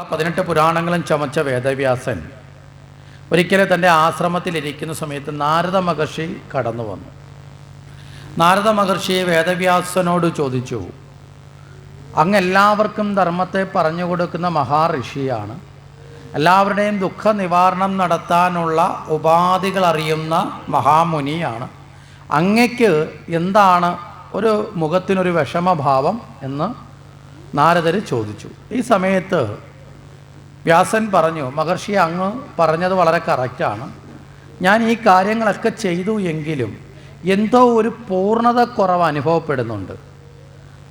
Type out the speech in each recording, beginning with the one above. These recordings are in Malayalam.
ആ പതിനെട്ട് പുരാണങ്ങളും ചമച്ച വേദവ്യാസൻ ഒരിക്കലും തന്റെ ആശ്രമത്തിലിരിക്കുന്ന സമയത്ത് നാരദ മഹർഷി കടന്നു വന്നു. നാരദ മഹർഷി വേദവ്യാസനോട് ചോദിച്ചു അങ്ങ് എല്ലാവർക്കും ധർമ്മത്തെ പറഞ്ഞു കൊടുക്കുന്ന മഹാഋഷിയാണ്. എല്ലാവരുടെയും ദുഃഖ നിവാരണം നടത്താനുള്ള ഉപാധികൾ അറിയുന്ന മഹാമുനിയാണ്. അങ്ങയ്ക്ക് എന്താണ് ഒരു മുഖത്തിനൊരു വിഷമഭാവം? എന്ന് നാരദർ ചോദിച്ചു. ഈ സമയത്ത് വ്യാസൻ പറഞ്ഞു മഹർഷി അങ്ങ് പറഞ്ഞത് വളരെ കറക്റ്റാണ് ഞാൻ ഈ കാര്യങ്ങളൊക്കെ ചെയ്തു എങ്കിലും എന്തോ ഒരു പൂർണത കുറവ് അനുഭവപ്പെടുന്നുണ്ട്.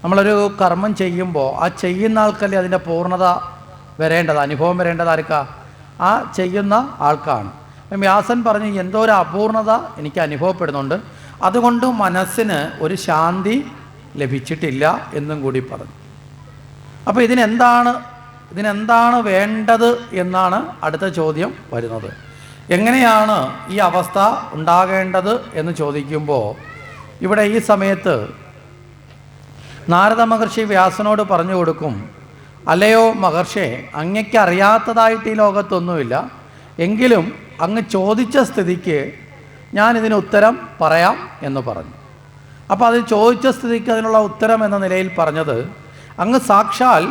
നമ്മളൊരു കർമ്മം ചെയ്യുമ്പോൾ ആ ചെയ്യുന്ന ആൾക്കല്ലേ അതിന്റെ പൂർണത വരേണ്ടത് അനുഭവം വരേണ്ടത് ആർക്കാ? ആ ചെയ്യുന്ന ആൾക്കാണ്. വ്യാസൻ പറഞ്ഞു എന്തോ ഒരു അപൂർണത എനിക്ക് അനുഭവപ്പെടുന്നുണ്ട്. അതുകൊണ്ട് മനസ്സിന് ഒരു ശാന്തി ലഭിച്ചിട്ടില്ല എന്നും കൂടി പറഞ്ഞു. അപ്പോൾ ഇതിനെന്താണ് ഇതിനെന്താണ് വേണ്ടത് എന്നാണ് അടുത്ത ചോദ്യം വരുന്നത്. എങ്ങനെയാണ് ഈ അവസ്ഥ ഉണ്ടാകേണ്ടത് എന്ന് ചോദിക്കുമ്പോൾ ഇവിടെ ഈ സമയത്ത് നാരദ മഹർഷി വ്യാസനോട് പറഞ്ഞു കൊടുക്കും അല്ലയോ മഹർഷേ അങ്ങയ്ക്ക് അറിയാത്തതായിട്ട് ഈ ലോകത്തൊന്നുമില്ല. എങ്കിലും അങ്ങ് ചോദിച്ച സ്ഥിതിക്ക് ഞാൻ ഇതിന് ഉത്തരം പറയാം എന്ന് പറഞ്ഞു. അപ്പോൾ അത് ചോദിച്ച സ്ഥിതിക്ക് അതിനുള്ള ഉത്തരം എന്ന നിലയിൽ പറഞ്ഞത് അങ്ങ് സാക്ഷാൽ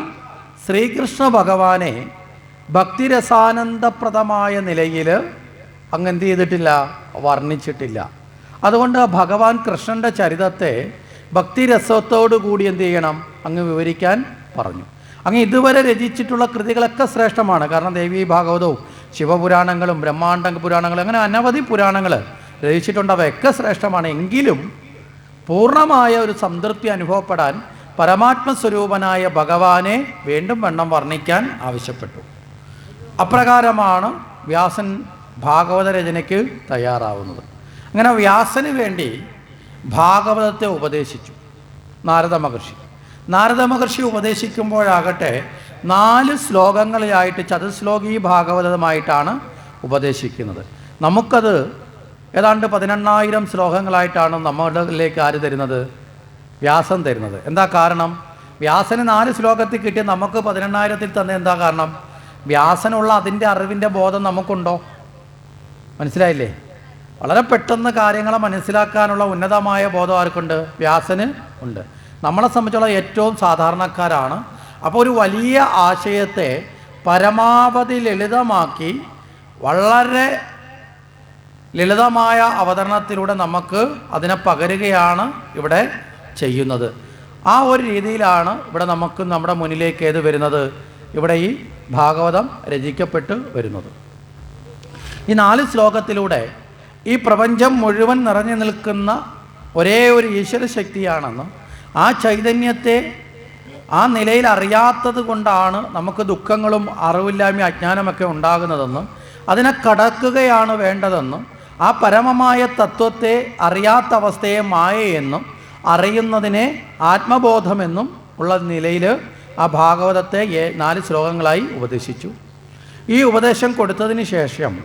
ശ്രീകൃഷ്ണ ഭഗവാനെ ഭക്തിരസാനന്ദപ്രദമായ നിലയിൽ അങ്ങ് എന്ത് ചെയ്തിട്ടില്ല? വർണിച്ചിട്ടില്ല. അതുകൊണ്ട് ഭഗവാൻ കൃഷ്ണന്റെ ചരിതത്തെ ഭക്തിരസത്തോടു കൂടി എന്ത് ചെയ്യണം? അങ്ങ് വിവരിക്കാൻ പറഞ്ഞു. അങ്ങ് ഇതുവരെ രചിച്ചിട്ടുള്ള കൃതികളൊക്കെ ശ്രേഷ്ഠമാണ്. കാരണം ദേവി ഭാഗവതവും ശിവപുരാണങ്ങളും ബ്രഹ്മാണ്ട പുരാണങ്ങളും അങ്ങനെ അനവധി പുരാണങ്ങൾ രചിച്ചിട്ടുണ്ട്. അവയൊക്കെ ശ്രേഷ്ഠമാണ്. എങ്കിലും പൂർണമായ ഒരു സംതൃപ്തി അനുഭവപ്പെടാൻ പരമാത്മസ്വരൂപനായ ഭഗവാനെ വീണ്ടും വണ്ണം വർണിക്കാൻ ആവശ്യപ്പെട്ടു. അപ്രകാരമാണ് വ്യാസൻ ഭാഗവത രചനയ്ക്ക് തയ്യാറാവുന്നത്. അങ്ങനെ വ്യാസന് വേണ്ടി ഭാഗവതത്തെ ഉപദേശിച്ചു നാരദ മഹർഷി. നാരദ മഹർഷി ഉപദേശിക്കുമ്പോഴാകട്ടെ നാല് ശ്ലോകങ്ങളിലായിട്ട് ചതുശ്ലോകി ഭാഗവതമായിട്ടാണ് ഉപദേശിക്കുന്നത്. നമുക്കത് ഏതാണ്ട് പതിനെണ്ണായിരം ശ്ലോകങ്ങളായിട്ടാണ് നമ്മളിലേക്ക് ആര് തരുന്നത്? വ്യാസം തരുന്നത്. എന്താ കാരണം? വ്യാസന് നാല് ശ്ലോകത്തിൽ കിട്ടിയ നമുക്ക് പതിനെണ്ണായിരത്തിൽ തന്നെ എന്താ കാരണം? വ്യാസനുള്ള അതിന്റെ അറിവിന്റെ ബോധം നമുക്കുണ്ടോ? മനസ്സിലായില്ലേ? വളരെ പെട്ടെന്ന് കാര്യങ്ങളെ മനസ്സിലാക്കാനുള്ള ഉന്നതമായ ബോധം ആർക്കുണ്ട്? വ്യാസന് ഉണ്ട്. നമ്മളെ സംബന്ധിച്ചുള്ള ഏറ്റവും സാധാരണക്കാരാണ്. അപ്പോൾ ഒരു വലിയ ആശയത്തെ പരമാവധി ലളിതമാക്കി വളരെ ലളിതമായ അവതരണത്തിലൂടെ നമുക്ക് അതിനെ പകരുകയാണ് ഇവിടെ ചെയ്യുന്നത്. ആ ഒരു രീതിയിലാണ് ഇവിടെ നമുക്ക് നമ്മുടെ മുന്നിലേക്ക് ഏത് വരുന്നത്? ഇവിടെ ഈ ഭാഗവതം രചിക്കപ്പെട്ട് വരുന്നത്. ഈ നാല് ശ്ലോകത്തിലൂടെ ഈ പ്രപഞ്ചം മുഴുവൻ നിറഞ്ഞു നിൽക്കുന്ന ഒരേ ഒരു ഈശ്വര ശക്തിയാണെന്നും ആ ചൈതന്യത്തെ ആ നിലയിൽ അറിയാത്തത് കൊണ്ടാണ് നമുക്ക് ദുഃഖങ്ങളും അറിവില്ലായ്മ അജ്ഞാനമൊക്കെ ഉണ്ടാകുന്നതെന്നും അതിനെ കടക്കുകയാണ് വേണ്ടതെന്നും ആ പരമമായ തത്വത്തെ അറിയാത്ത അവസ്ഥയെ മായയെന്നും അറിയുന്നതിനെ ആത്മബോധമെന്നും ഉള്ള നിലയിൽ ആ ഭാഗവതത്തെ നാല് ശ്ലോകങ്ങളായി ഉപദേശിച്ചു. ഈ ഉപദേശം കൊടുത്തതിന് ശേഷം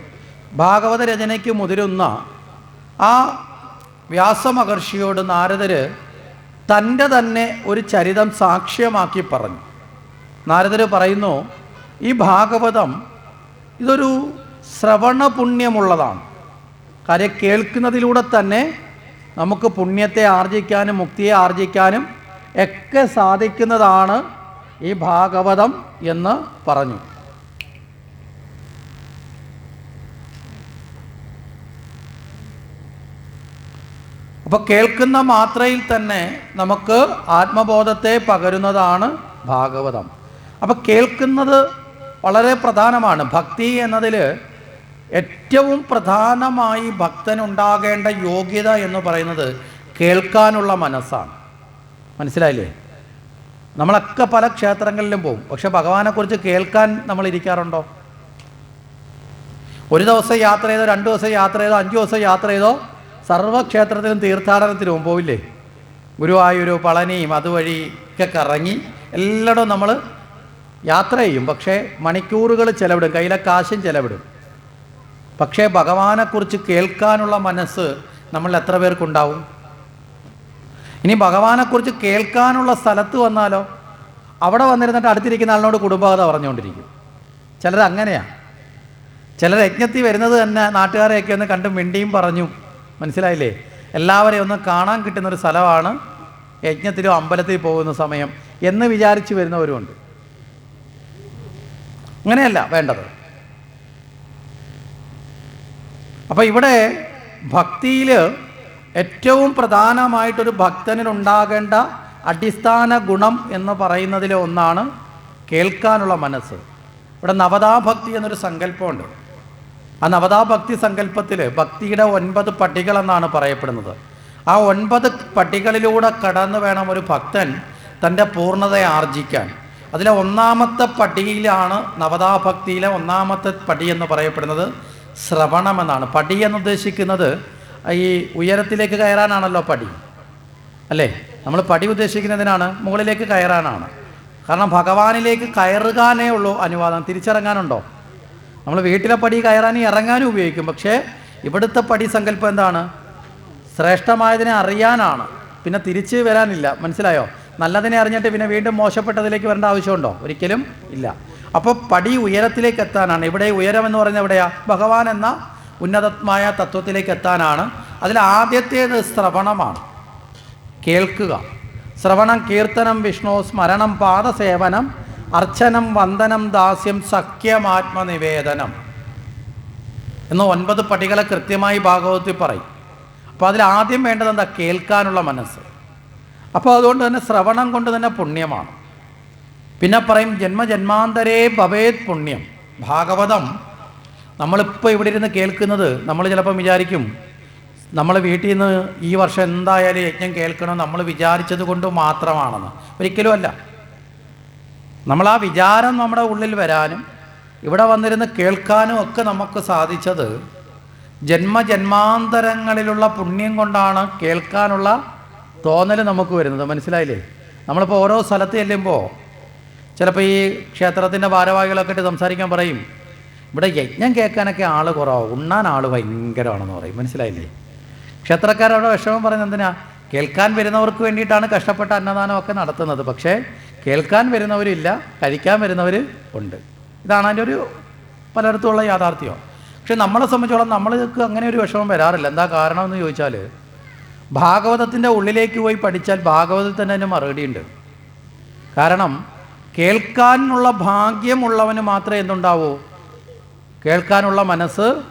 ഭാഗവത രചനയ്ക്ക് മുതിരുന്ന ആ വ്യാസമഹർഷിയോട് നാരദർ തന്റെ തന്നെ ഒരു ചരിതം സാക്ഷ്യമാക്കി പറഞ്ഞു. നാരദർ പറയുന്നു ഈ ഭാഗവതം ഇതൊരു ശ്രവണ പുണ്യമുള്ളതാണ്. കാര്യം കേൾക്കുന്നതിലൂടെ തന്നെ നമുക്ക് പുണ്യത്തെ ആർജിക്കാനും മുക്തിയെ ആർജിക്കാനും ഒക്കെ സാധിക്കുന്നതാണ് ഈ ഭാഗവതം എന്ന് പറഞ്ഞു. അപ്പോൾ കേൾക്കുന്ന മാത്രയിൽ തന്നെ നമുക്ക് ആത്മബോധത്തെ പകരുന്നതാണ് ഭാഗവതം. അപ്പോൾ കേൾക്കുന്നത് വളരെ പ്രധാനമാണ്. ഭക്തി എന്നതിൽ ഏറ്റവും പ്രധാനമായി ഭക്തനുണ്ടാകേണ്ട യോഗ്യത എന്ന് പറയുന്നത് കേൾക്കാനുള്ള മനസ്സാണ്. മനസ്സിലായില്ലേ? നമ്മളൊക്കെ പല ക്ഷേത്രങ്ങളിലും പോകും. പക്ഷെ ഭഗവാനെക്കുറിച്ച് കേൾക്കാൻ നമ്മൾ ഇരിക്കാറുണ്ടോ? ഒരു ദിവസം യാത്ര ചെയ്തോ രണ്ട് ദിവസം യാത്ര ചെയ്തോ അഞ്ച് ദിവസം യാത്ര ചെയ്തോ സർവക്ഷേത്രത്തിലും തീർത്ഥാടനത്തിലും പോവില്ലേ? ഗുരുവായൂർ പളനിയും അതുവഴി ഒക്കെ കറങ്ങി എല്ലായിടവും നമ്മൾ യാത്ര ചെയ്യും. പക്ഷേ മണിക്കൂറുകൾ ചെലവിടും. കയ്യിലെ കാശും ചെലവിടും. പക്ഷേ ഭഗവാനെക്കുറിച്ച് കേൾക്കാനുള്ള മനസ്സ് നമ്മൾ എത്ര പേർക്കുണ്ടാവും? ഇനി ഭഗവാനെക്കുറിച്ച് കേൾക്കാനുള്ള സ്ഥലത്ത് വന്നാലോ? അവിടെ വന്നിരുന്നിട്ട് അടുത്തിരിക്കുന്ന ആളിനോട് കുടുംബകഥ പറഞ്ഞുകൊണ്ടിരിക്കും. ചിലർ അങ്ങനെയാണ് ചിലർ യജ്ഞത്തിൽ വരുന്നത് തന്നെ നാട്ടുകാരെയൊക്കെ ഒന്ന് കണ്ട് മിണ്ടിയും പറഞ്ഞു. മനസ്സിലായില്ലേ? എല്ലാവരെയും ഒന്ന് കാണാൻ കിട്ടുന്ന ഒരു സ്ഥലമാണ് യജ്ഞത്തിലും അമ്പലത്തിൽ പോകുന്ന സമയം എന്ന് വിചാരിച്ച് വരുന്നവരുമുണ്ട്. അങ്ങനെയല്ല വേണ്ടത്. അപ്പോൾ ഇവിടെ ഭക്തിയിൽ ഏറ്റവും പ്രധാനമായിട്ടൊരു ഭക്തനുണ്ടാകേണ്ട അടിസ്ഥാന ഗുണം എന്ന് പറയുന്നതിലെ ഒന്നാണ് കേൾക്കാനുള്ള മനസ്സ്. ഇവിടെ നവതാഭക്തി എന്നൊരു സങ്കല്പമുണ്ട്. ആ നവതാഭക്തി സങ്കല്പത്തിൽ ഭക്തിയുടെ ഒൻപത് പട്ടികളെന്നാണ് പറയപ്പെടുന്നത്. ആ ഒൻപത് പട്ടികളിലൂടെ കടന്നു വേണം ഒരു ഭക്തൻ തന്റെ പൂർണതയെ ആർജിക്കാൻ. അതിലെ ഒന്നാമത്തെ പടിയിലാണ് നവതാഭക്തിയിലെ ഒന്നാമത്തെ പടി എന്ന് പറയപ്പെടുന്നത്. ശ്രവണമെന്നാണ്. പടി എന്ന് ഉദ്ദേശിക്കുന്നത് ഈ ഉയരത്തിലേക്ക് കയറാനാണല്ലോ പടി. അല്ലേ? നമ്മൾ പടി ഉദ്ദേശിക്കുന്നതിനാണ് മുകളിലേക്ക് കയറാനാണ്. കാരണം ഭഗവാനിലേക്ക് കയറുകാനേ ഉള്ളൂ അനുവാദം. തിരിച്ചിറങ്ങാനുണ്ടോ? നമ്മൾ വീട്ടിലെ പടി കയറാനും ഇറങ്ങാനും ഉപയോഗിക്കും. പക്ഷേ ഇവിടുത്തെ പടി സങ്കല്പം എന്താണ്? ശ്രേഷ്ഠമായതിനെ അറിയാനാണ്. പിന്നെ തിരിച്ച് വരാനില്ല. മനസ്സിലായോ? നല്ലതിനെ അറിഞ്ഞിട്ട് പിന്നെ വീണ്ടും മോശപ്പെട്ടതിലേക്ക് വരേണ്ട ആവശ്യമുണ്ടോ? ഒരിക്കലും ഇല്ല. അപ്പോൾ പടി ഉയരത്തിലേക്ക് എത്താനാണ് ഇവിടെ ഉയരം എന്ന് പറയുന്നത് എവിടെയാ? ഭഗവാൻ എന്ന ഉന്നതമായ തത്വത്തിലേക്ക് എത്താനാണ് അതിൽ ആദ്യത്തേത് ശ്രവണമാണ്. കേൾക്കുക. ശ്രവണം കീർത്തനം വിഷ്ണു സ്മരണം പാദസേവനം അർച്ചനം വന്ദനം ദാസ്യം സഖ്യമാത്മനിവേദനം എന്ന ഒൻപത് പടികളെ കൃത്യമായി ഭാഗവത്തിൽ പറയും. അപ്പോൾ അതിൽ ആദ്യം വേണ്ടത് എന്താ? കേൾക്കാനുള്ള മനസ്സ്. അപ്പോൾ അതുകൊണ്ട് തന്നെ ശ്രവണം കൊണ്ട് തന്നെ പുണ്യമാണ്. പിന്നെ പറയും ജന്മജന്മാന്തരേ ഭവേത് പുണ്യം. ഭാഗവതം നമ്മളിപ്പോൾ ഇവിടെ ഇരുന്ന് കേൾക്കുന്നത് നമ്മൾ ചിലപ്പം വിചാരിക്കും നമ്മൾ വീട്ടിൽ നിന്ന് ഈ വർഷം എന്തായാലും യജ്ഞം കേൾക്കണം നമ്മൾ വിചാരിച്ചത് കൊണ്ട് മാത്രമാണെന്ന്. ഒരിക്കലും അല്ല. നമ്മൾ ആ വിചാരം നമ്മുടെ ഉള്ളിൽ വരാനും ഇവിടെ വന്നിരുന്ന് കേൾക്കാനും ഒക്കെ നമുക്ക് സാധിച്ചത് ജന്മജന്മാന്തരങ്ങളിലുള്ള പുണ്യം കൊണ്ടാണ് കേൾക്കാനുള്ള തോന്നൽ നമുക്ക് വരുന്നത്. മനസ്സിലായില്ലേ? നമ്മളിപ്പോൾ ഓരോ സ്ഥലത്ത് ചെല്ലുമ്പോൾ ചിലപ്പോൾ ഈ ക്ഷേത്രത്തിന്റെ ഭാരവാഹികളൊക്കെ ആയിട്ട് സംസാരിക്കാൻ പറയും. ഇവിടെ യജ്ഞം കേൾക്കാനൊക്കെ ആൾ കുറവാണ് ഉണ്ണാൻ ആൾ ഭയങ്കരമാണെന്ന് പറയും. മനസ്സിലായില്ലേ? ക്ഷേത്രക്കാരവിടെ വിഷമം പറയുന്നത് എന്തിനാ? കേൾക്കാൻ വരുന്നവർക്ക് വേണ്ടിയിട്ടാണ് കഷ്ടപ്പെട്ട അന്നദാനമൊക്കെ നടത്തുന്നത്. പക്ഷേ കേൾക്കാൻ വരുന്നവരില്ല കഴിക്കാൻ വരുന്നവർ ഉണ്ട്. ഇതാണ് അതിന്റെ ഒരു പലയിടത്തുമുള്ള യാഥാർത്ഥ്യം. പക്ഷെ നമ്മളെ സംബന്ധിച്ചോളം നമ്മൾക്ക് അങ്ങനെ ഒരു വിഷമം വരാറില്ല. എന്താ കാരണം എന്ന് ചോദിച്ചാൽ ഭാഗവതത്തിന്റെ ഉള്ളിലേക്ക് പോയി പഠിച്ചാൽ ഭാഗവതത്തിൽ തന്നെ അതിന് മറുപടിയുണ്ട് കാരണം കേൾക്കാനുള്ള ഭാഗ്യമുള്ളവന് മാത്രമേ എന്തുണ്ടാവൂ? കേൾക്കാനുള്ള മനസ്സ്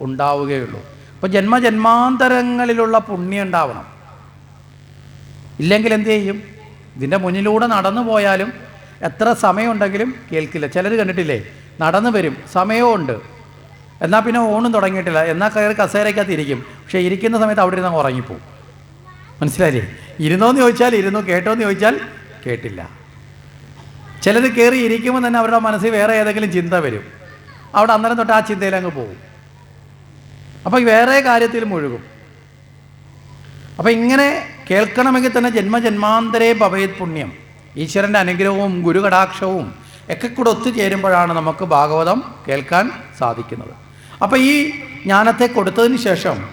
ഉണ്ടാവുകയുള്ളൂ. അപ്പോൾ ജന്മജന്മാന്തരങ്ങളിലുള്ള പുണ്യം ഉണ്ടാവണം. ഇല്ലെങ്കിൽ എന്ത് ചെയ്യും? ഇതിന്റെ മുന്നിലൂടെ നടന്നു പോയാലും എത്ര സമയമുണ്ടെങ്കിലും കേൾക്കില്ല. ചിലർ കണ്ടിട്ടില്ലേ? നടന്നു വരും. സമയമുണ്ട് എന്നാൽ പിന്നെ ഓണും തുടങ്ങിയിട്ടില്ല. എന്നാൽ കയറി കസേരയ്ക്കകത്ത് ഇരിക്കും. പക്ഷേ ഇരിക്കുന്ന സമയത്ത് അവിടെ ഇരുന്ന് ഉറങ്ങിപ്പോവും. മനസ്സിലായില്ലേ? ഇരുന്നോന്ന് ചോദിച്ചാൽ ഇരുന്നു കേട്ടോന്ന് ചോദിച്ചാൽ കേട്ടില്ല. ചിലർ കയറി ഇരിക്കുമ്പോൾ തന്നെ അവരുടെ മനസ്സിൽ വേറെ ഏതെങ്കിലും ചിന്ത വരും. അവിടെ അന്നേരം തൊട്ട് ആ ചിന്തയിൽ അങ്ങ് പോകും. അപ്പോൾ വേറെ കാര്യത്തിൽ മുഴുകും. അപ്പോൾ ഇങ്ങനെ കേൾക്കണമെങ്കിൽ തന്നെ ജന്മജന്മാന്തരേ ഭവയത് പുണ്യം. ഈശ്വരന്റെ അനുഗ്രഹവും ഗുരുകടാക്ഷവും ഒക്കെ കൂടെ ഒത്തുചേരുമ്പോഴാണ് നമുക്ക് ഭാഗവതം കേൾക്കാൻ സാധിക്കുന്നത്. അപ്പോൾ ഈ ജ്ഞാനത്തെ കൊടുത്തതിന് ശേഷം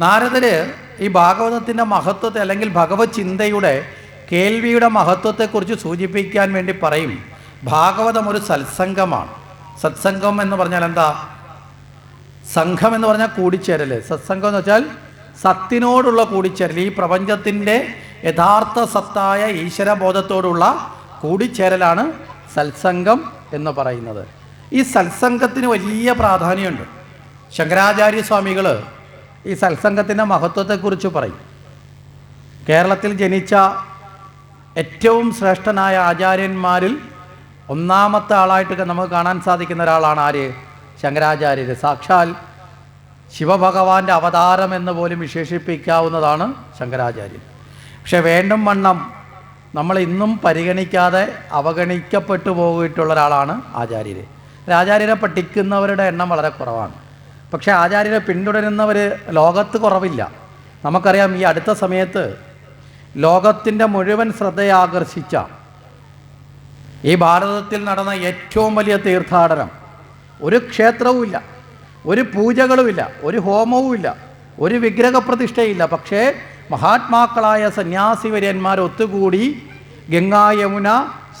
നാരദര് ഈ ഭാഗവതത്തിന്റെ മഹത്വത്തെ അല്ലെങ്കിൽ ഭഗവത് ചിന്തയുടെ കേൾവിയുടെ മഹത്വത്തെക്കുറിച്ച് സൂചിപ്പിക്കാൻ വേണ്ടി പറയും. ഭാഗവതം ഒരു സത്സംഗമാണ്. സത്സംഗം എന്ന് പറഞ്ഞാൽ എന്താ? സംഘം എന്ന് പറഞ്ഞാൽ കൂടിച്ചേരൽ സത്സംഗം എന്ന് വെച്ചാൽ സത്തിനോടുള്ള കൂടിച്ചേരൽ ഈ പ്രപഞ്ചത്തിന്റെ യഥാർത്ഥ സത്തായ ഈശ്വരബോധത്തോടുള്ള കൂടിച്ചേരലാണ് സത്സംഗം എന്ന് പറയുന്നത്. ഈ സത്സംഗത്തിന് വലിയ പ്രാധാന്യമുണ്ട്. ശങ്കരാചാര്യ സ്വാമികൾ ഈ സത്സംഗത്തിന്റെ മഹത്വത്തെക്കുറിച്ച് പറയും. കേരളത്തിൽ ജനിച്ച ഏറ്റവും ശ്രേഷ്ഠനായ ആചാര്യന്മാരിൽ ഒന്നാമത്തെ ആളായിട്ട് നമുക്ക് കാണാൻ സാധിക്കുന്ന ഒരാളാണ് ആര്? ശങ്കരാചാര്യർ സാക്ഷാൽ ശിവഭഗവാന്റെ അവതാരം എന്ന് പോലും വിശേഷിപ്പിക്കാവുന്നതാണ് ശങ്കരാചാര്യൻ. പക്ഷെ വേണ്ടും വണ്ണം നമ്മൾ ഇന്നും പരിഗണിക്കാതെ അവഗണിക്കപ്പെട്ടു പോയിട്ടുള്ള ഒരാളാണ് ആചാര്യർ ആചാര്യരെ പഠിക്കുന്നവരുടെ എണ്ണം വളരെ കുറവാണ്. പക്ഷേ ആചാര്യരെ പിന്തുടരുന്നവർ ലോകത്ത് കുറവില്ല. നമുക്കറിയാം ഈ അടുത്ത സമയത്ത് ലോകത്തിന്റെ മുഴുവൻ ശ്രദ്ധയാകർഷിച്ച ഈ ഭാരതത്തിൽ നടന്ന ഏറ്റവും വലിയ തീർത്ഥാടനം. ഒരു ക്ഷേത്രവുമില്ല ഒരു പൂജകളുമില്ല ഒരു ഹോമവുമില്ല ഒരു വിഗ്രഹ പ്രതിഷ്ഠയില്ല പക്ഷേ മഹാത്മാക്കളായ സന്യാസി വര്യന്മാർ ഒത്തുകൂടി ഗംഗാ യമുന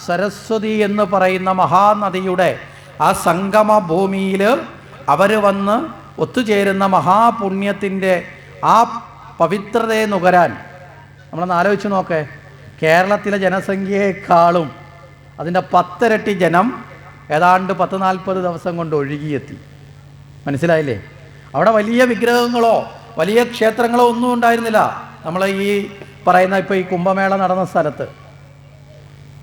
സരസ്വതി എന്ന് പറയുന്ന മഹാനദിയുടെ ആ സംഗമ ഭൂമിയിൽ അവർ വന്ന് ഒത്തുചേരുന്ന മഹാപുണ്യത്തിന്റെ ആ പവിത്രതയെ നുകരാൻ നമ്മളൊന്ന് ആലോചിച്ച് നോക്കേ. കേരളത്തിലെ ജനസംഖ്യയെക്കാളും അതിന്റെ പത്തിരട്ടി ജനം ഏതാണ്ട് പത്ത് നാൽപ്പത് ദിവസം കൊണ്ട് ഒഴുകിയെത്തി. മനസ്സിലായില്ലേ? അവിടെ വലിയ വിഗ്രഹങ്ങളോ വലിയ ക്ഷേത്രങ്ങളോ ഒന്നും ഉണ്ടായിരുന്നില്ല. നമ്മൾ ഈ പറയുന്ന ഇപ്പോൾ ഈ കുംഭമേള നടന്ന സ്ഥലത്ത്.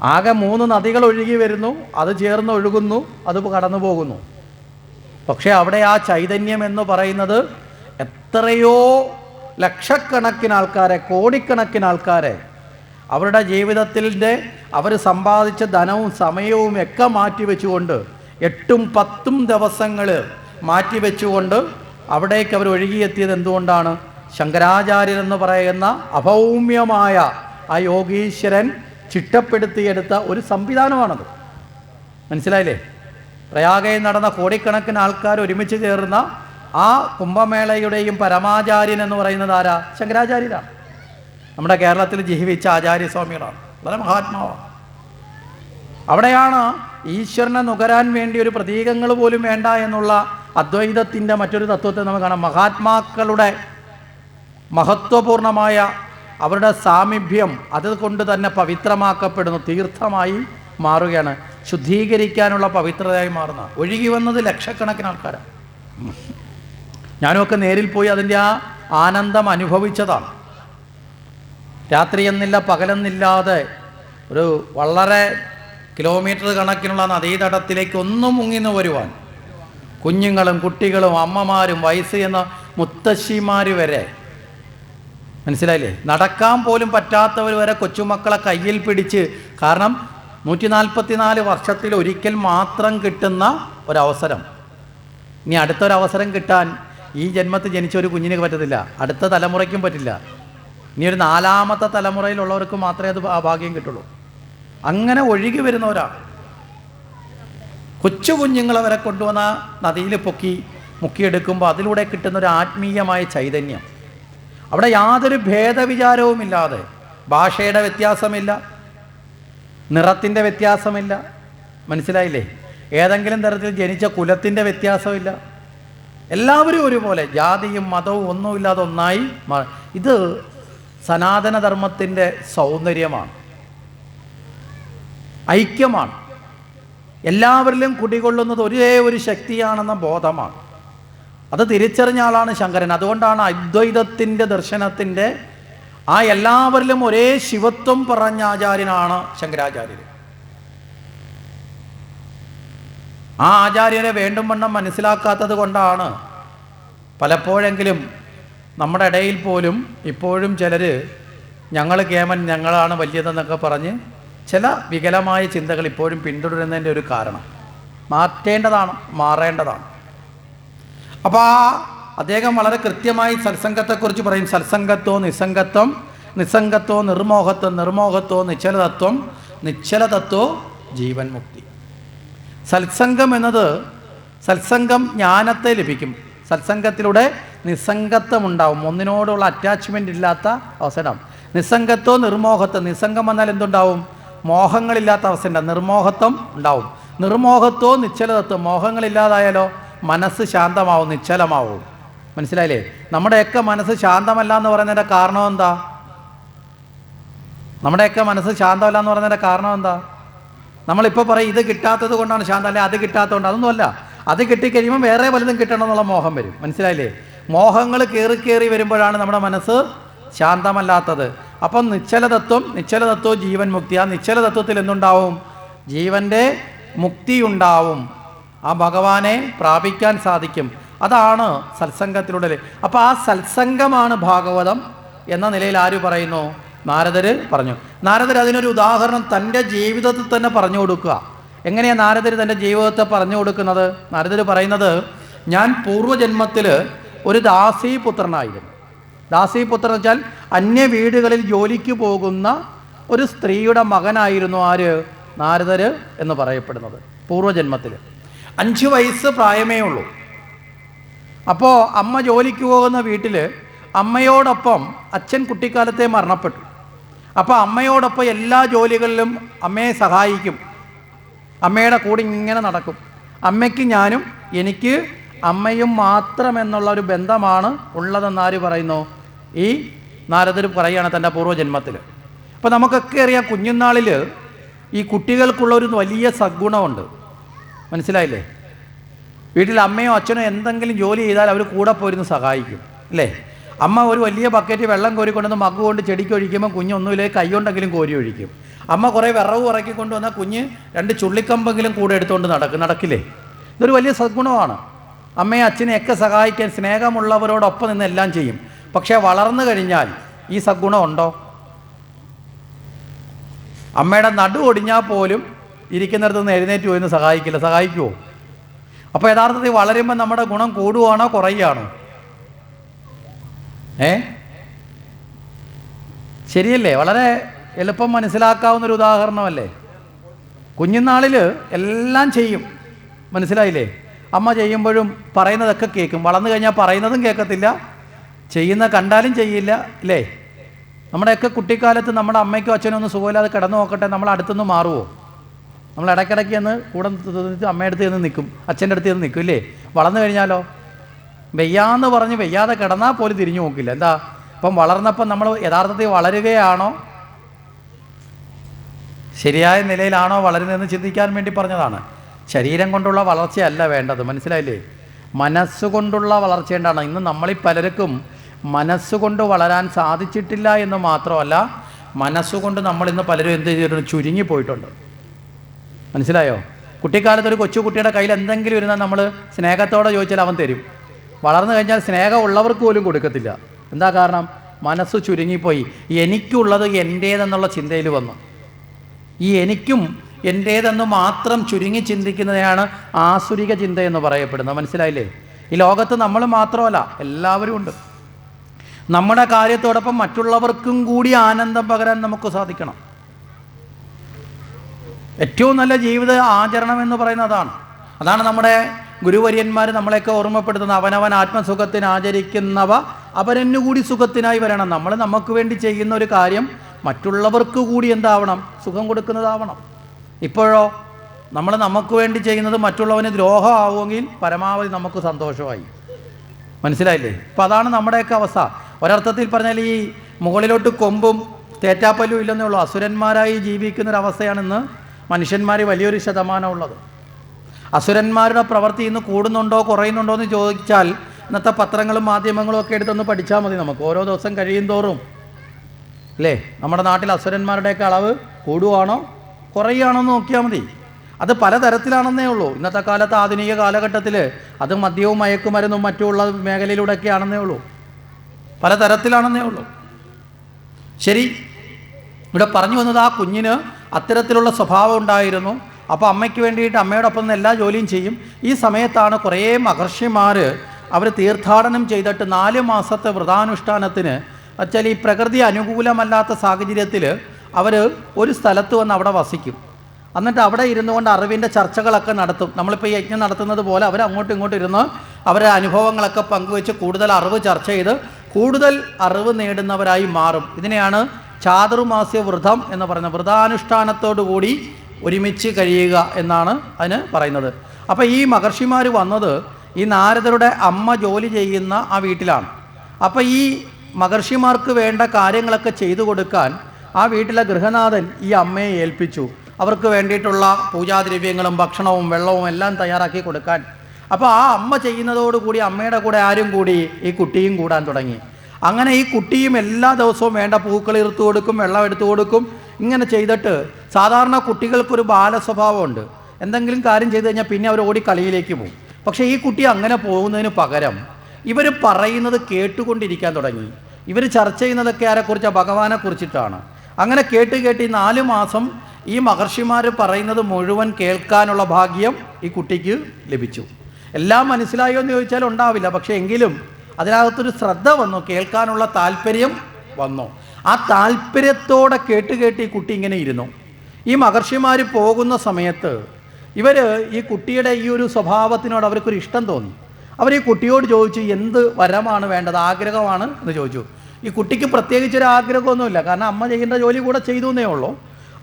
ആകെ മൂന്ന് നദികൾ ഒഴുകി വരുന്നു അത് ചേർന്ന് ഒഴുകുന്നു അത് കടന്നു പോകുന്നു. പക്ഷേ അവിടെ ആ ചൈതന്യം എന്ന് പറയുന്നത് എത്രയോ ലക്ഷക്കണക്കിന് ആൾക്കാരെ കോടിക്കണക്കിന് ആൾക്കാരെ അവരുടെ ജീവിതത്തിന്റെ അവർ സമ്പാദിച്ച ധനവും സമയവും ഒക്കെ മാറ്റിവെച്ചുകൊണ്ട് എട്ടും പത്തും ദിവസങ്ങൾ മാറ്റിവെച്ചുകൊണ്ട് അവിടേക്ക് അവർ ഒഴുകിയെത്തിയത് എന്തുകൊണ്ടാണ്? ശങ്കരാചാര്യൻ എന്ന് പറയുന്ന അഭൗമ്യമായ ആ യോഗീശ്വരൻ ചിട്ടപ്പെടുത്തിയെടുത്ത ഒരു സംവിധാനമാണത്. മനസ്സിലായില്ലേ? പ്രയാഗയിൽ നടന്ന കോടിക്കണക്കിന് ആൾക്കാർ ഒരുമിച്ച് ചേർന്ന ആ കുംഭമേളയുടെയും പരമാചാര്യൻ എന്ന് പറയുന്നത് ആരാ? ശങ്കരാചാര്യരാണ്. നമ്മുടെ കേരളത്തിൽ ജീവിച്ച ആചാര്യസ്വാമികളാണ് വളരെ മഹാത്മാവാണ്. അവിടെയാണ് ഈശ്വരനെ നുകരാൻ വേണ്ടി ഒരു പ്രതീകങ്ങൾ പോലും വേണ്ട എന്നുള്ള അദ്വൈതത്തിന്റെ മറ്റൊരു തത്വത്തെ നമുക്ക് കാണാം. മഹാത്മാക്കളുടെ മഹത്വപൂർണമായ അവരുടെ സാമീപ്യം അതുകൊണ്ട് തന്നെ പവിത്രമാക്കപ്പെടുന്നു. തീർത്ഥമായി മാറുകയാണ്. ശുദ്ധീകരിക്കാനുള്ള പവിത്രതയായി മാറുന്ന. ഒഴുകി വന്നത് ലക്ഷക്കണക്കിന് ആൾക്കാരാണ്. ഞാനുമൊക്കെ നേരിൽ പോയി അതിന്റെ ആ ആനന്ദം അനുഭവിച്ചതാണ്. രാത്രി എന്നില്ല പകലെന്നില്ലാതെ ഒരു വളരെ കിലോമീറ്റർ കണക്കിനുള്ള നദീതടത്തിലേക്ക് ഒന്നും മുങ്ങിന്ന് വരുവാൻ കുഞ്ഞുങ്ങളും കുട്ടികളും അമ്മമാരും വയസ്സ് എന്ന മുത്തശ്ശിമാർ വരെ. മനസ്സിലായില്ലേ? നടക്കാൻ പോലും പറ്റാത്തവർ വരെ കൊച്ചുമക്കളെ കയ്യിൽ പിടിച്ച് കാരണം നൂറ്റി നാൽപ്പത്തിനാല് വർഷത്തിൽ ഒരിക്കൽ മാത്രം കിട്ടുന്ന ഒരവസരം. ഇനി അടുത്തൊരവസരം കിട്ടാൻ ഈ ജന്മത്തിൽ ജനിച്ച ഒരു കുഞ്ഞിന് പറ്റത്തില്ല. അടുത്ത തലമുറയ്ക്കും പറ്റില്ല. ഇനി ഒരു നാലാമത്തെ തലമുറയിലുള്ളവർക്ക് മാത്രമേ അത് ആ ഭാഗ്യം കിട്ടുള്ളൂ. അങ്ങനെ ഒഴുകി വരുന്നവരാണ് കൊച്ചു കുഞ്ഞുങ്ങളവരെ കൊണ്ടുവന്ന നദിയിൽ പൊക്കി മുക്കിയെടുക്കുമ്പോൾ അതിലൂടെ കിട്ടുന്ന ഒരു ആത്മീയമായ ചൈതന്യം. അവിടെ യാതൊരു ഭേദവിചാരവുമില്ലാതെ ഭാഷയുടെ വ്യത്യാസമില്ല നിറത്തിന്റെ വ്യത്യാസമില്ല. മനസ്സിലായില്ലേ? ഏതെങ്കിലും തരത്തിൽ ജനിച്ച കുലത്തിന്റെ വ്യത്യാസമില്ല. എല്ലാവരും ഒരുപോലെ ജാതിയും മതവും ഒന്നുമില്ലാതെ ഒന്നായി ഇത് സനാതനധർമ്മത്തിന്റെ സൗന്ദര്യമാണ്. ഐക്യമാണ്. എല്ലാവരിലും കുടികൊള്ളുന്നത് ഒരേ ഒരു ശക്തിയാണെന്ന ബോധമാണ്. അത് തിരിച്ചറിഞ്ഞ ആളാണ് ശങ്കരൻ. അതുകൊണ്ടാണ് അദ്വൈതത്തിന്റെ ദർശനത്തിന്റെ ആ എല്ലാവരിലും ഒരേ ശിവത്വം പറഞ്ഞ ആചാര്യനാണ് ശങ്കരാചാര്യർ. ആ ആചാര്യരെ വേണ്ടും വണ്ണം മനസ്സിലാക്കാത്തത് കൊണ്ടാണ് പലപ്പോഴെങ്കിലും നമ്മുടെ ഇടയിൽ പോലും ഇപ്പോഴും ചിലർ ഞങ്ങൾ കേമൻ ഞങ്ങളാണ് വലിയതെന്നൊക്കെ പറഞ്ഞ് ചില വികലമായ ചിന്തകൾ ഇപ്പോഴും പിന്തുടരുന്നതിന്റെ ഒരു കാരണം. മാറ്റേണ്ടതാണ് മാറേണ്ടതാണ്. അപ്പോൾ ആ അദ്ദേഹം വളരെ കൃത്യമായി സത്സംഗത്തെക്കുറിച്ച് പറയും. സത്സംഗത്വം നിസ്സംഗത്വം നിസ്സംഗത്വം നിർമോഹത്വം നിർമോഹത്വം നിശ്ചലതത്വം നിശ്ചലതത്വോ ജീവൻ മുക്തി സത്സംഗം എന്നത് സത്സംഗം ജ്ഞാനത്തെ ലഭിക്കും. സത്സംഗത്തിലൂടെ നിസ്സംഗത്വം ഉണ്ടാവും ഒന്നിനോടുള്ള അറ്റാച്ച്മെന്റ് ഇല്ലാത്ത അവസരം. നിസ്സംഗത്വം നിർമോഹത്വം നിസ്സംഗം വന്നാൽ എന്തുണ്ടാവും? മോഹങ്ങളില്ലാത്ത അവസ്ഥ ഉണ്ടാവും നിർമോഹത്വം ഉണ്ടാവും. നിർമോഹത്വവും നിശ്ചലതത്വം മോഹങ്ങളില്ലാതായാലോ മനസ്സ് ശാന്തമാവും നിശ്ചലമാവും. മനസ്സിലായില്ലേ? നമ്മുടെയൊക്കെ മനസ്സ് ശാന്തമല്ല എന്ന് പറയുന്നതിന്റെ കാരണം എന്താ? നമ്മുടെയൊക്കെ മനസ്സ് ശാന്തമല്ല എന്ന് പറയുന്നതിന്റെ കാരണം എന്താ? നമ്മളിപ്പോൾ പറയും ഇത് കിട്ടാത്തത് കൊണ്ടാണ് ശാന്ത അല്ലെ അത് കിട്ടാത്തതുകൊണ്ട് അതൊന്നുമല്ല. അത് കിട്ടിക്കഴിയുമ്പോൾ വേറെ പലതും കിട്ടണം എന്നുള്ള മോഹം വരും. മനസ്സിലായില്ലേ? മോഹങ്ങൾ കയറി കയറി വരുമ്പോഴാണ് നമ്മുടെ മനസ്സ് ശാന്തമല്ലാത്തത്. അപ്പം നിശ്ചലതത്വം നിശ്ചലതത്വം ജീവൻ മുക്തി ആ നിശ്ചലതത്വത്തിൽ എന്തുണ്ടാവും? ജീവന്റെ മുക്തി ഉണ്ടാവും ആ ഭഗവാനെ പ്രാപിക്കാൻ സാധിക്കും. അതാണ് സത്സംഗത്തിലൂടെ അപ്പോൾ ആ സത്സംഗമാണ് ഭാഗവതം എന്ന നിലയിൽ ആര് പറയുന്നു? നാരദർ പറഞ്ഞു. നാരദർ അതിനൊരു ഉദാഹരണം തന്റെ ജീവിതത്തിൽ തന്നെ പറഞ്ഞു കൊടുക്കുക. എങ്ങനെയാണ് നാരദർ തന്റെ ജീവിതത്തെ പറഞ്ഞു കൊടുക്കുന്നത്? നാരദർ പറയുന്നത് ഞാൻ പൂർവജന്മത്തിൽ ഒരു ദാസീപുത്രനായിരുന്നു. ദാസീപുത്രൻ വെച്ചാൽ അന്യ വീടുകളിൽ ജോലിക്ക് പോകുന്ന ഒരു സ്ത്രീയുടെ മകനായിരുന്നു ആര്? നാരദർ എന്ന് പറയപ്പെടുന്നത് പൂർവജന്മത്തിൽ അഞ്ച് വയസ്സ് പ്രായമേ ഉള്ളൂ. അപ്പോൾ അമ്മ ജോലിക്ക് പോകുന്ന വീട്ടിൽ അമ്മയോടൊപ്പം അച്ഛൻ കുട്ടിക്കാലത്തെ മരണപ്പെട്ടു. അപ്പോൾ അമ്മയോടൊപ്പം എല്ലാ ജോലികളിലും അമ്മയെ സഹായിക്കും. അമ്മയുടെ കൂടെ ഇങ്ങനെ നടക്കും. അമ്മയ്ക്ക് ഞാനും എനിക്ക് അമ്മയും മാത്രം എന്നുള്ള ഒരു ബന്ധമാണ് ഉള്ളതെന്ന് ആര് പറയുന്നു? ഈ നാരദർ പറയുകയാണ് തന്റെ പൂർവജന്മത്തിൽ അപ്പോൾ നമുക്കൊക്കെ അറിയാം കുഞ്ഞുനാളിൽ ഈ കുട്ടികൾക്കുള്ള ഒരു വലിയ സദ്ഗുണമുണ്ട്. മനസ്സിലായില്ലേ? വീട്ടിൽ അമ്മയോ അച്ഛനോ എന്തെങ്കിലും ജോലി ചെയ്താൽ അവർ കൂടെ പോയിരുന്ന് സഹായിക്കും. അല്ലേ? അമ്മ ഒരു വലിയ ബക്കറ്റ് വെള്ളം കോരി കൊണ്ടുവന്ന് മഗ് കൊണ്ട് ചെടിക്ക് ഒഴിക്കുമ്പോൾ കുഞ്ഞൊന്നുമില്ലേ കൈ കൊണ്ടെങ്കിലും കോരി ഒഴിക്കും. അമ്മ കുറേ വിറവ് ഇറക്കി കൊണ്ടുവന്നാൽ കുഞ്ഞ് രണ്ട് ചുള്ളിക്കമ്പെങ്കിലും കൂടെ എടുത്തുകൊണ്ട് നടക്കും നടക്കില്ലേ? ഇതൊരു വലിയ സദ്ഗുണമാണ്. അമ്മയെ അച്ഛനെയൊക്കെ സഹായിക്കാൻ സ്നേഹമുള്ളവരോടൊപ്പം നിന്ന് എല്ലാം ചെയ്യും. പക്ഷേ വളർന്നു കഴിഞ്ഞാൽ ഈ സദ്ഗുണം ഉണ്ടോ? അമ്മയുടെ നടു ഒടിഞ്ഞാൽ പോലും ഇരിക്കുന്നിടത്ത് നിന്ന് എഴുന്നേറ്റ് പോയി സഹായിക്കില്ല. സഹായിക്കുമോ അപ്പോൾ യഥാർത്ഥത്തിൽ വളരുമ്പോൾ നമ്മുടെ ഗുണം കൂടുകയാണോ കുറയുകയാണോ? ഏ? ശരിയല്ലേ? വളരെ എളുപ്പം മനസ്സിലാക്കാവുന്ന ഒരു ഉദാഹരണമല്ലേ? കുഞ്ഞുനാളിൽ എല്ലാം ചെയ്യും. മനസ്സിലായില്ലേ? അമ്മ ചെയ്യുമ്പോഴും പറയുന്നതൊക്കെ കേൾക്കും വളർന്നു കഴിഞ്ഞാൽ പറയുന്നതും കേൾക്കത്തില്ല ചെയ്യുന്ന കണ്ടാലും ചെയ്യില്ല അല്ലേ? നമ്മുടെയൊക്കെ കുട്ടിക്കാലത്ത് നമ്മുടെ അമ്മയ്ക്കും അച്ഛനും ഒന്ന് സുഖമില്ലാതെ കിടന്നു നോക്കട്ടെ നമ്മൾ അടുത്തുനിന്ന് മാറുമോ നമ്മൾ ഇടയ്ക്കിടയ്ക്ക് ഒന്ന് കൂടെ അമ്മയുടെ അടുത്ത് ചെന്ന് നിൽക്കും അച്ഛന്റെ അടുത്ത് ചെന്ന് നിൽക്കും ഇല്ലേ? വളർന്നു കഴിഞ്ഞാലോ? വെയ്യാന്ന് പറഞ്ഞ് വെയ്യാതെ കിടന്നാൽ പോലും തിരിഞ്ഞു നോക്കില്ല. എന്താ? ഇപ്പം വളർന്നപ്പം നമ്മൾ യഥാർത്ഥത്തിൽ വളരുകയാണോ? ശരിയായ നിലയിലാണോ വളരുന്നതെന്ന് ചിന്തിക്കാൻ വേണ്ടി പറഞ്ഞതാണ്. ശരീരം കൊണ്ടുള്ള വളർച്ചയല്ല വേണ്ടത്. മനസ്സിലായില്ലേ? മനസ്സുകൊണ്ടുള്ള വളർച്ചയുണ്ടാണ് ഇന്ന് നമ്മളിൽ പലർക്കും മനസ്സുകൊണ്ട് വളരാൻ സാധിച്ചിട്ടില്ല എന്ന് മാത്രമല്ല മനസ്സുകൊണ്ട് നമ്മൾ ഇന്ന് പലരും എന്ത് ചെയ്തിട്ടുണ്ട്? ചുരുങ്ങി പോയിട്ടുണ്ട്. മനസ്സിലായോ? കുട്ടിക്കാലത്ത് ഒരു കൊച്ചു കുട്ടിയുടെ കയ്യിൽ എന്തെങ്കിലും ഇരുന്നാൽ നമ്മൾ സ്നേഹത്തോടെ ചോദിച്ചാൽ അവൻ തരും. വളർന്നു കഴിഞ്ഞാൽ സ്നേഹമുള്ളവർക്ക് പോലും കൊടുക്കത്തില്ല. എന്താ കാരണം? മനസ്സ് ചുരുങ്ങിപ്പോയി. എനിക്കുള്ളത് എന്റേതെന്നുള്ള ചിന്തയിൽ വന്നു. ഈ എനിക്കും എന്റേതെന്ന് മാത്രം ചുരുങ്ങി ചിന്തിക്കുന്നതിനാണ് ആസുരിക ചിന്ത എന്ന് പറയപ്പെടുന്നത്. മനസ്സിലായില്ലേ? ഈ ലോകത്ത് നമ്മൾ മാത്രമല്ല എല്ലാവരും ഉണ്ട്. നമ്മുടെ കാര്യത്തോടൊപ്പം മറ്റുള്ളവർക്കും കൂടി ആനന്ദം പകരാൻ നമുക്ക് സാധിക്കണം. ഏറ്റവും നല്ല ജീവിത ആചരണം എന്ന് പറയുന്നത് അതാണ്. അതാണ് നമ്മുടെ ഗുരുവര്യന്മാർ നമ്മളെയൊക്കെ ഓർമ്മപ്പെടുത്തുന്ന അവനവൻ ആത്മസുഖത്തിന് ആചരിക്കുന്നവ അവരെന്നു കൂടി സുഖത്തിനായി വരണം. നമ്മൾ നമുക്ക് വേണ്ടി ചെയ്യുന്ന ഒരു കാര്യം മറ്റുള്ളവർക്ക് കൂടി എന്താവണം? സുഖം കൊടുക്കുന്നതാവണം. ഇപ്പോഴോ നമ്മൾ നമുക്ക് വേണ്ടി ചെയ്യുന്നത് മറ്റുള്ളവന് ദ്രോഹമാവുമെങ്കിൽ പരമാവധി നമുക്ക് സന്തോഷമായി. മനസ്സിലായില്ലേ? അപ്പം അതാണ് നമ്മുടെയൊക്കെ അവസ്ഥ. ഒരർത്ഥത്തിൽ പറഞ്ഞാൽ ഈ മുകളിലോട്ട് കൊമ്പും തേറ്റാപ്പല്ലും ഇല്ലെന്നേ ഉള്ളൂ. അസുരന്മാരായി ജീവിക്കുന്ന ഒരു അവസ്ഥയാണ് ഇന്ന് മനുഷ്യന്മാർ വലിയൊരു ശതമാനം ഉള്ളത്. അസുരന്മാരുടെ പ്രവൃത്തി ഇന്ന് കൂടുന്നുണ്ടോ കുറയുന്നുണ്ടോ എന്ന് ചോദിച്ചാൽ ഇന്നത്തെ പത്രങ്ങളും മാധ്യമങ്ങളും ഒക്കെ എടുത്തൊന്ന് പഠിച്ചാൽ മതി നമുക്ക്. ഓരോ ദിവസം കഴിയും തോറും. അല്ലേ? നമ്മുടെ നാട്ടിൽ അസുരന്മാരുടെയൊക്കെ അളവ് കൂടുവാണോ കുറയുകയാണോ എന്ന് നോക്കിയാൽ മതി. അത് പലതരത്തിലാണെന്നേ ഉള്ളൂ. ഇന്നത്തെ കാലത്ത് ആധുനിക കാലഘട്ടത്തിൽ അത് മദ്യവും മയക്കുമരുന്നും മറ്റുമുള്ള മേഖലയിലൂടെയൊക്കെ ആണെന്നേ ഉള്ളൂ. പലതരത്തിലാണെന്നേ ഉള്ളൂ. ശരി ഇവിടെ പറഞ്ഞു വന്നത് ആ കുഞ്ഞിന് അത്തരത്തിലുള്ള സ്വഭാവം ഉണ്ടായിരുന്നു. അപ്പോൾ അമ്മയ്ക്ക് വേണ്ടിയിട്ട് അമ്മയോടൊപ്പം നിന്ന് എല്ലാ ജോലിയും ചെയ്യും. ഈ സമയത്താണ് കുറേ മഹർഷിമാർ അവർ തീർത്ഥാടനം ചെയ്തിട്ട് നാല് മാസത്തെ വ്രതാനുഷ്ഠാനത്തിന് വെച്ചാൽ ഈ പ്രകൃതി അനുകൂലമല്ലാത്ത സാഹചര്യത്തിൽ അവർ ഒരു സ്ഥലത്ത് വന്ന് അവിടെ വസിക്കും. എന്നിട്ട് അവിടെ ഇരുന്നു കൊണ്ട് അറിവിന്റെ ചർച്ചകളൊക്കെ നടത്തും. നമ്മളിപ്പോൾ യജ്ഞം നടത്തുന്നത് പോലെ അവർ അങ്ങോട്ടും ഇങ്ങോട്ടും ഇരുന്ന് അവരുടെ അനുഭവങ്ങളൊക്കെ പങ്കുവെച്ച് കൂടുതൽ അറിവ് ചർച്ച ചെയ്ത് കൂടുതൽ അറിവ് നേടുന്നവരായി മാറും. ഇതിനെയാണ് ചാതുർമാസ്യ വ്രതം എന്ന് പറയുന്നത്. വ്രതാനുഷ്ഠാനത്തോടു കൂടി ഒരുമിച്ച് കഴിയുക എന്നാണ് അതിന് പറയുന്നത്. അപ്പോൾ ഈ മഹർഷിമാർ വന്നത് ഈ നാരദരുടെ അമ്മ ജോലി ചെയ്യുന്ന ആ വീട്ടിലാണ്. അപ്പോൾ ഈ മഹർഷിമാർക്ക് വേണ്ട കാര്യങ്ങളൊക്കെ ചെയ്തു കൊടുക്കാൻ ആ വീട്ടിലെ ഗൃഹനാഥൻ ഈ അമ്മയെ ഏൽപ്പിച്ചു. അവർക്ക് വേണ്ടിയിട്ടുള്ള പൂജാദ്രവ്യങ്ങളും ഭക്ഷണവും വെള്ളവും എല്ലാം തയ്യാറാക്കി കൊടുക്കാൻ. അപ്പോൾ ആ അമ്മ ചെയ്യുന്നതോടുകൂടി അമ്മയുടെ കൂടെ ആരും കൂടി ഈ കുട്ടിയും കൂടാൻ തുടങ്ങി. അങ്ങനെ ഈ കുട്ടിയും എല്ലാ ദിവസവും വേണ്ട പൂക്കൾ ഇറുത്തു കൊടുക്കും വെള്ളം എടുത്തു കൊടുക്കും. ഇങ്ങനെ ചെയ്തിട്ട് സാധാരണ കുട്ടികൾക്കൊരു ബാലസ്വഭാവമുണ്ട്. എന്തെങ്കിലും കാര്യം ചെയ്തു കഴിഞ്ഞാൽ പിന്നെ അവർ ഓടി കളിയിലേക്ക് പോകും. പക്ഷേ ഈ കുട്ടി അങ്ങനെ പോകുന്നതിന് പകരം ഇവർ പറയുന്നത് കേട്ടുകൊണ്ടിരിക്കാൻ തുടങ്ങി. ഇവർ ചർച്ച ചെയ്യുന്നതൊക്കെ ആരെക്കുറിച്ചാണ് ഭഗവാനെ കുറിച്ചിട്ടാണ്. അങ്ങനെ കേട്ട് കേട്ട് ഈ നാല് മാസം ഈ മഹർഷിമാർ പറയുന്നത് മുഴുവൻ കേൾക്കാനുള്ള ഭാഗ്യം ഈ കുട്ടിക്ക് ലഭിച്ചു. എല്ലാം മനസ്സിലായോ എന്ന് ചോദിച്ചാൽ ഉണ്ടാവില്ല. പക്ഷേ എങ്കിലും അതിനകത്തൊരു ശ്രദ്ധ വന്നു കേൾക്കാനുള്ള താല്പര്യം വന്നു. ആ താല്പര്യത്തോടെ കേട്ട് കേട്ട് ഈ കുട്ടി ഇങ്ങനെ ഇരുന്നു. ഈ മഹർഷിമാർ പോകുന്ന സമയത്ത് ഇവർ ഈ കുട്ടിയുടെ ഈ ഒരു സ്വഭാവത്തിനോട് അവർക്കൊരു ഇഷ്ടം തോന്നി. അവർ ഈ കുട്ടിയോട് ചോദിച്ചു എന്ത് വരമാണ് വേണ്ടത്? ആഗ്രഹമാണ്? എന്ന് ചോദിച്ചു. ഈ കുട്ടിക്ക് പ്രത്യേകിച്ചൊരു ആഗ്രഹമൊന്നുമില്ല. കാരണം അമ്മ ചെയ്യേണ്ട ജോലി കൂടെ ചെയ്തു എന്നേ ഉള്ളൂ.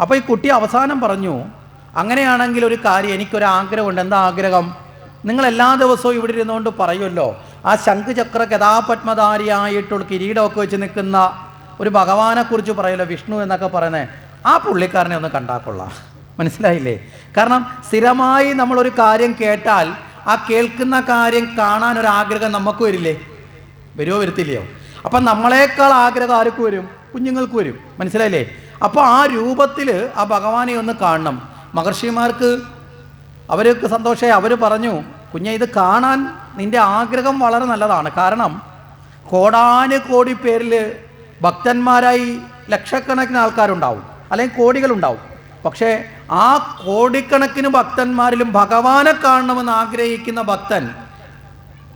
അപ്പോൾ ഈ കുട്ടി അവസാനം പറഞ്ഞു അങ്ങനെയാണെങ്കിൽ ഒരു കാര്യം എനിക്കൊരു ആഗ്രഹമുണ്ട്. എന്താ ആഗ്രഹം? നിങ്ങൾ എല്ലാ ദിവസവും ഇവിടെ ഇരുന്നുകൊണ്ട് പറയുമല്ലോ ആ ശംഖുചക്ര കഥാപത്മധാരിയായിട്ടുള്ള കിരീടമൊക്കെ വെച്ച് നിൽക്കുന്ന ഒരു ഭഗവാനെക്കുറിച്ച് പറയല്ലോ വിഷ്ണു എന്നൊക്കെ പറയുന്നത് ആ പുള്ളിക്കാരനെ ഒന്ന് കണ്ടാക്കൊള്ളാം മനസ്സിലായില്ലേ? കാരണം സ്ഥിരമായി നമ്മളൊരു കാര്യം കേട്ടാൽ ആ കേൾക്കുന്ന കാര്യം കാണാൻ ഒരു ആഗ്രഹം നമുക്ക് വരില്ലേ? വരുമോ വരുത്തില്ലയോ? അപ്പം നമ്മളെക്കാൾ ആഗ്രഹം ആർക്ക് വരും? കുഞ്ഞുങ്ങൾക്ക് വരും. മനസ്സിലായില്ലേ? അപ്പോൾ ആ രൂപത്തിൽ ആ ഭഗവാനെ ഒന്ന് കാണണം. മഹർഷിമാർക്ക് അവർക്ക് സന്തോഷമായി. അവർ പറഞ്ഞു കുഞ്ഞെ ഇത് കാണാൻ നിന്റെ ആഗ്രഹം വളരെ നല്ലതാണ്. കാരണം കോടാനുകോടി പേരിൽ ഭക്തന്മാരായി ലക്ഷക്കണക്കിന് ആൾക്കാരുണ്ടാവും അല്ലെങ്കിൽ കോടികളുണ്ടാവും. പക്ഷേ ആ കോടിക്കണക്കിന് ഭക്തന്മാരിലും ഭഗവാനെ കാണണമെന്ന് ആഗ്രഹിക്കുന്ന ഭക്തൻ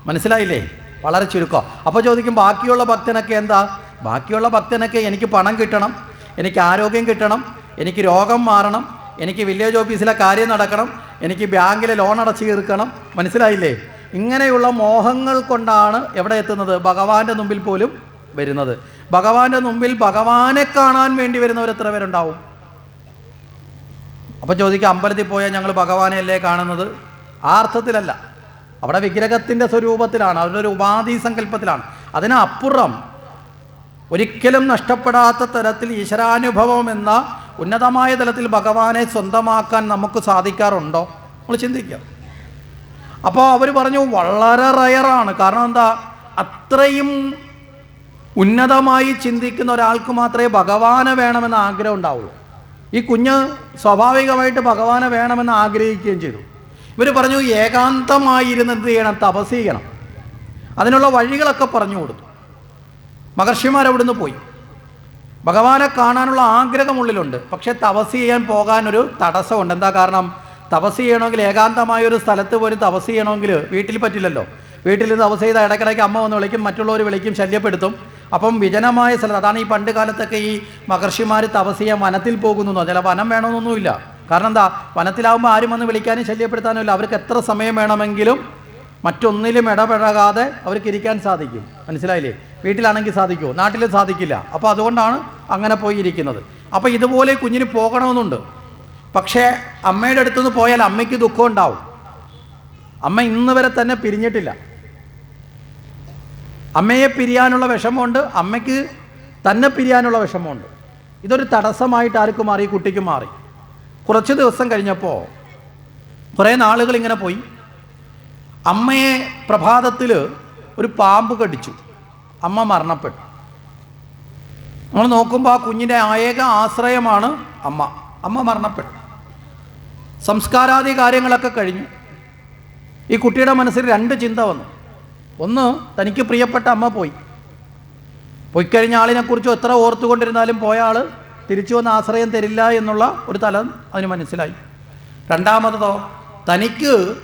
മനസ്സിലായില്ലേ? വളരെ ചുരുക്കം. അപ്പോൾ ചോദിക്കും ബാക്കിയുള്ള ഭക്തനൊക്കെ എന്താ? ബാക്കിയുള്ള ഭക്തനൊക്കെ എനിക്ക് പണം കിട്ടണം എനിക്ക് ആരോഗ്യം കിട്ടണം എനിക്ക് രോഗം മാറണം എനിക്ക് വില്ലേജ് ഓഫീസിലെ കാര്യം നടക്കണം എനിക്ക് ബാങ്കിലെ ലോൺ അടച്ചു തീർക്കണം. മനസ്സിലായില്ലേ? ഇങ്ങനെയുള്ള മോഹങ്ങൾ കൊണ്ടാണ് എവിടെ എത്തുന്നത്? ഭഗവാന്റെ മുമ്പിൽ പോലും വരുന്നത്. ഭഗവാന്റെ മുമ്പിൽ ഭഗവാനെ കാണാൻ വേണ്ടി വരുന്നവർ എത്ര പേരുണ്ടാവും? അപ്പോൾ ചോദിക്കുക അമ്പലത്തിൽ പോയാൽ ഞങ്ങൾ ഭഗവാനെ അല്ലേ കാണുന്നത്? ആ അർത്ഥത്തിലല്ല. അവിടെ വിഗ്രഹത്തിന്റെ സ്വരൂപത്തിലാണ് അവരുടെ ഒരു ഉപാധി സങ്കല്പത്തിലാണ്. അതിനപ്പുറം ഒരിക്കലും നഷ്ടപ്പെടാത്ത തരത്തിൽ ഈശ്വരാനുഭവം എന്ന ഉന്നതമായ തലത്തിൽ ഭഗവാനെ സ്വന്തമാക്കാൻ നമുക്ക് സാധിക്കാറുണ്ടോ? നമ്മൾ ചിന്തിക്കുക അപ്പോൾ അവർ പറഞ്ഞു വളരെ റയറാണ് കാരണം എന്താ? അത്രയും ഉന്നതമായി ചിന്തിക്കുന്ന ഒരാൾക്ക് മാത്രമേ ഭഗവാനെ വേണമെന്ന് ആഗ്രഹം ഉണ്ടാവുള്ളൂ. ഈ കുഞ്ഞ് സ്വാഭാവികമായിട്ട് ഭഗവാനെ വേണമെന്ന് ആഗ്രഹിക്കുകയും ചെയ്തു. ഇവർ പറഞ്ഞു ഏകാന്തമായിരുന്ന് എന്ത് ചെയ്യണം തപസ് ചെയ്യണം. അതിനുള്ള വഴികളൊക്കെ പറഞ്ഞു കൊടുത്തു. മഹർഷിമാർ അവിടുന്ന് പോയി. ഭഗവാനെ കാണാനുള്ള ആഗ്രഹം ഉള്ളിലുണ്ട്. പക്ഷേ തപസ് ചെയ്യാൻ പോകാനൊരു തടസ്സമുണ്ട്. എന്താ കാരണം? തപസ് ചെയ്യണമെങ്കിൽ ഏകാന്തമായ ഒരു സ്ഥലത്ത് പോലും തപസ് ചെയ്യണമെങ്കിൽ വീട്ടിൽ പറ്റില്ലല്ലോ. വീട്ടിൽ തപസ് ചെയ്ത ഇടയ്ക്കിടയ്ക്ക് അമ്മ വന്ന് വിളിക്കും മറ്റുള്ളവർ വിളിക്കും ശല്യപ്പെടുത്തും. അപ്പം വിജനമായ സ്ഥലത്ത് അതാണ് ഈ പണ്ട് കാലത്തൊക്കെ ഈ മഹർഷിമാർ തപസിയ വനത്തിൽ പോകുന്നു ചില വനം വേണമെന്നൊന്നുമില്ല. കാരണം എന്താ? വനത്തിലാവുമ്പോൾ ആരും വന്ന് വിളിക്കാനും ശല്യപ്പെടുത്താനും ഇല്ല അവർക്ക് എത്ര സമയം വേണമെങ്കിലും മറ്റൊന്നിലും ഇടപഴകാതെ അവർക്ക് ഇരിക്കാൻ സാധിക്കും. മനസ്സിലായില്ലേ? വീട്ടിലാണെങ്കിൽ സാധിക്കുമോ നാട്ടിൽ സാധിക്കില്ല. അപ്പോൾ അതുകൊണ്ടാണ് അങ്ങനെ പോയി ഇരിക്കുന്നത് അപ്പോൾ ഇതുപോലെ കുഞ്ഞിന് പോകണമെന്നുണ്ട്. പക്ഷേ അമ്മയുടെ അടുത്തുനിന്ന് പോയാൽ അമ്മയ്ക്ക് ദുഃഖം ഉണ്ടാവും. അമ്മ ഇന്ന് വരെ തന്നെ പിരിഞ്ഞിട്ടില്ല. അമ്മയെ പിരിയാനുള്ള വിഷമമുണ്ട് അമ്മയ്ക്ക് തന്നെ പിരിയാനുള്ള വിഷമമുണ്ട്. ഇതൊരു തടസ്സമായിട്ട് ആർക്ക് മാറി കുട്ടിക്ക് മാറി. കുറച്ച് ദിവസം കഴിഞ്ഞപ്പോൾ കുറേ നാളുകൾ ഇങ്ങനെ പോയി. അമ്മയെ പ്രഭാതത്തിൽ ഒരു പാമ്പ് കടിച്ചു. അമ്മ മരണപ്പെട്ടു. നമ്മൾ നോക്കുമ്പോൾ ആ കുഞ്ഞിന്റെ ഏക ആശ്രയമാണ് അമ്മ. അമ്മ മരണപ്പെട്ടു. സംസ്കാരാദി കാര്യങ്ങളൊക്കെ കഴിഞ്ഞു. ഈ കുട്ടിയുടെ മനസ്സിൽ രണ്ട് ചിന്ത വന്നു. ഒന്ന് തനിക്ക് പ്രിയപ്പെട്ട അമ്മ പോയി. പോയി കഴിഞ്ഞ ആളിനെക്കുറിച്ചും എത്ര ഓർത്തുകൊണ്ടിരുന്നാലും പോയ ആൾ തിരിച്ചു വന്ന് ആശ്രയം തരില്ല എന്നുള്ള ഒരു തലം അതിന് മനസ്സിലായി. രണ്ടാമതോ തനിക്ക്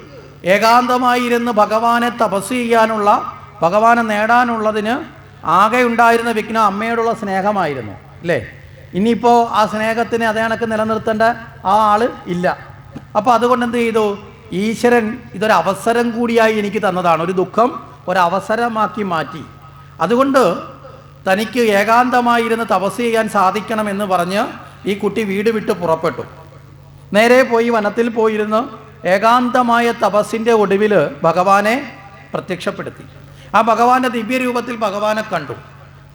ഏകാന്തമായിരുന്ന് ഭഗവാനെ തപസ് ചെയ്യാനുള്ള ഭഗവാനെ നേടാനുള്ളതിന് ആകെ ഉണ്ടായിരുന്ന വിഘ്നം അമ്മയോടുള്ള സ്നേഹമായിരുന്നു അല്ലേ? ഇനിയിപ്പോൾ ആ സ്നേഹത്തിന് അതേ കണക്ക് നിലനിർത്തേണ്ട ആ ആൾ ഇല്ല. അപ്പോൾ അതുകൊണ്ട് എന്ത് ചെയ്തു? ഈശ്വരൻ ഇതൊരവസരം കൂടിയായി എനിക്ക് തന്നതാണ്. ഒരു ദുഃഖം ഒരവസരമാക്കി മാറ്റി. അതുകൊണ്ട് തനിക്ക് ഏകാന്തമായിരുന്ന് തപസ് ചെയ്യാൻ സാധിക്കണമെന്ന് പറഞ്ഞ് ഈ കുട്ടി വീട് വിട്ട് പുറപ്പെട്ടു. നേരെ പോയി വനത്തിൽ പോയിരുന്ന് ഏകാന്തമായ തപസ്സിന്റെ ഒടുവിൽ ഭഗവാനെ പ്രത്യക്ഷപ്പെടുത്തി. ആ ഭഗവാന്റെ ദിവ്യരൂപത്തിൽ ഭഗവാനെ കണ്ടു.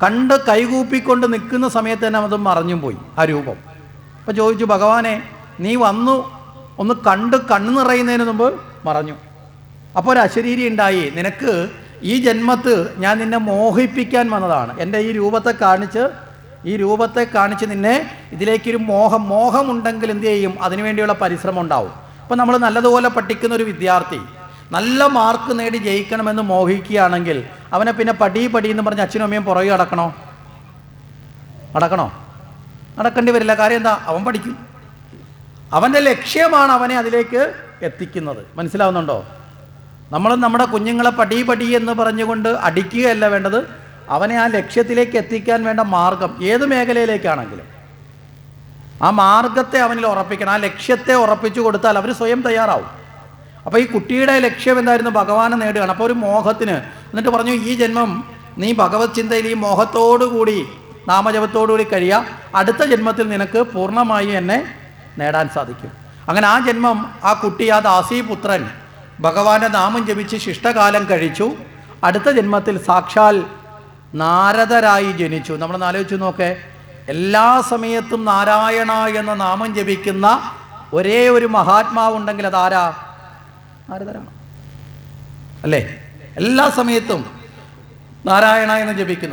കണ്ട് കൈകൂപ്പിക്കൊണ്ട് നിൽക്കുന്ന സമയത്ത് തന്നെ അത് മറഞ്ഞും പോയി ആ രൂപം. അപ്പോൾ ചോദിച്ചു ഭഗവാനെ നീ വന്നു? ഒന്ന് കണ്ട് കണ്ണു നിറയുന്നതിന് മുമ്പ് മറഞ്ഞു. അപ്പോൾ ഒരു അശരീരി ഉണ്ടായി. നിനക്ക് ഈ ജന്മത്ത് ഞാൻ നിന്നെ മോഹിപ്പിക്കാൻ വന്നതാണ്. എന്റെ ഈ രൂപത്തെ കാണിച്ച് ഈ രൂപത്തെ കാണിച്ച് നിന്നെ ഇതിലേക്കൊരു മോഹം മോഹമുണ്ടെങ്കിൽ എന്ത് ചെയ്യും? അതിനുവേണ്ടിയുള്ള പരിശ്രമം ഉണ്ടാവും. അപ്പോൾ നമ്മൾ നല്ലതുപോലെ പഠിക്കുന്ന ഒരു വിദ്യാർത്ഥി നല്ല മാർക്ക് നേടി ജയിക്കണമെന്ന് മോഹിക്കുകയാണെങ്കിൽ അവനെ പിന്നെ പടി പടി എന്ന് പറഞ്ഞ് അച്ഛനും അമ്മയും പുറകെ അടക്കണോ അടക്കണോ നടക്കേണ്ടി വരില്ല. കാര്യം എന്താ? അവൻ പഠിക്കും. അവന്റെ ലക്ഷ്യമാണ് അവനെ അതിലേക്ക് എത്തിക്കുന്നത്. മനസ്സിലാവുന്നുണ്ടോ? നമ്മൾ നമ്മുടെ കുഞ്ഞുങ്ങളെ പടി പടി എന്ന് പറഞ്ഞുകൊണ്ട് അടിക്കുകയല്ല വേണ്ടത്. അവനെ ആ ലക്ഷ്യത്തിലേക്ക് എത്തിക്കാൻ വേണ്ട മാർഗം ഏത് മേഖലയിലേക്കാണെങ്കിലും. ആ മാർഗത്തെ അവനിൽ ഉറപ്പിക്കണം. ആ ലക്ഷ്യത്തെ ഉറപ്പിച്ചു കൊടുത്താൽ അവർ സ്വയം തയ്യാറാവും. അപ്പോൾ ഈ കുട്ടിയുടെ ലക്ഷ്യം എന്തായിരുന്നു? ഭഗവാനെ നേടുകയാണ്. അപ്പോൾ ഒരു മോഹത്തിന് എന്നിട്ട് പറഞ്ഞു ഈ ജന്മം നീ ഭഗവത് ചിന്തയിൽ ഈ മോഹത്തോടുകൂടി നാമജപത്തോടുകൂടി കഴിയുക അടുത്ത ജന്മത്തിൽ നിനക്ക് പൂർണമായി എന്നെ നേടാൻ സാധിക്കും. അങ്ങനെ ആ ജന്മം ആ കുട്ടി ആ ദാസീപുത്രൻ ഭഗവാന്റെ നാമം ജപിച്ച് ശിഷ്ടകാലം കഴിച്ചു. അടുത്ത ജന്മത്തിൽ സാക്ഷാൽ നാരദരായി ജനിച്ചു. നമ്മൾ ആലോചിച്ച് നോക്കേ. എല്ലാ സമയത്തും നാരായണ എന്ന നാമം ജപിക്കുന്ന ഒരേ ഒരു മഹാത്മാവുണ്ടെങ്കിൽ അതാരാ? നാരദരാണ്. അല്ലേ? എല്ലാ സമയത്തും നാരായണ എന്ന് ജപിക്കുന്നു.